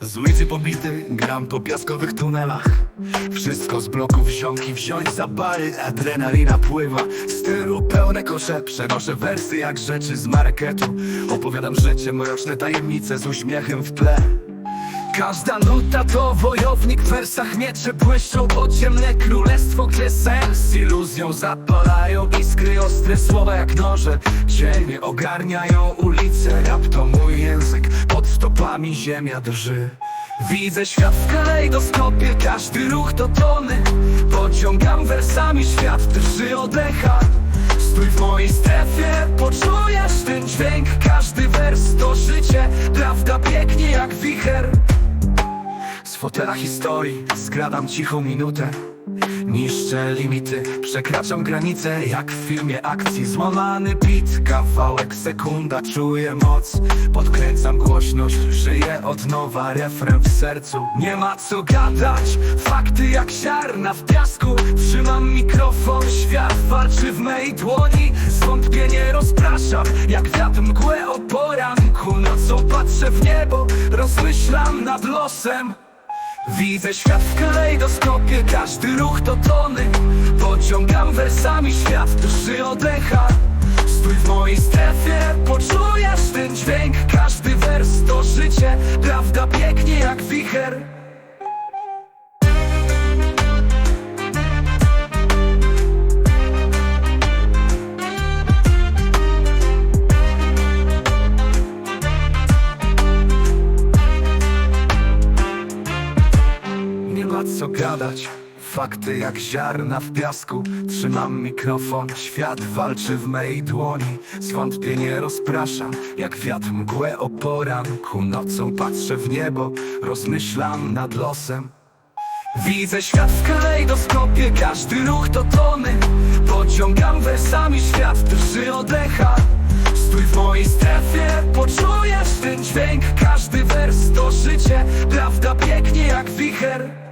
Z ulicy pobity, gram po piaskowych tunelach Wszystko z bloków ziomki wziąć za bary Adrenalina pływa, z tyłu pełne kosze Przenoszę wersy jak rzeczy z marketu Opowiadam życie, mroczne tajemnice z uśmiechem w tle Każda nuta to wojownik w wersach miecze błyszczą podziemne królestwo, gdzie sens iluzją zapalają iskry ostre słowa jak noże. Cienie ogarniają ulice, rap to mój język, pod stopami ziemia drży. Widzę świat w kalejdoskopie, każdy ruch to tony. Pociągam wersami, świat drży odecha Stój w mojej strefie, poczujesz ten dźwięk. Każdy wers to życie, prawda biegnie jak wicher fotela historii. Skradam cichą minutę. Niszczę limity, przekraczam granice Jak w filmie akcji. Złamany bit, kawałek, sekunda. Czuję moc, podkręcam głośność. Żyję od nowa, refren w sercu. Nie ma co gadać, fakty jak ziarna w piasku. Trzymam mikrofon, świat walczy w mej dłoni. Zwątpienie rozpraszam, jak wiatr mgłę o poranku. Nocą patrzę w niebo, rozmyślam nad losem Widzę świat w kalejdoskopie, każdy ruch to tony. Pociągam wersami, świat drży odecha Stój w mojej strefie, poczujesz ten dźwięk. Każdy wers to życie, prawda biegnie jak wicher ma co gadać. Fakty jak ziarna w piasku. Trzymam mikrofon, świat walczy w mej dłoni. Zwątpienie rozpraszam, jak wiatr mgłę o poranku. Nocą patrzę w niebo, rozmyślam nad losem. Widzę świat w kalejdoskopie, każdy ruch to tony. Pociągam wersami, świat drży odecha Stój w mojej strefie, poczujesz ten dźwięk. Każdy wers to życie, prawda biegnie jak wicher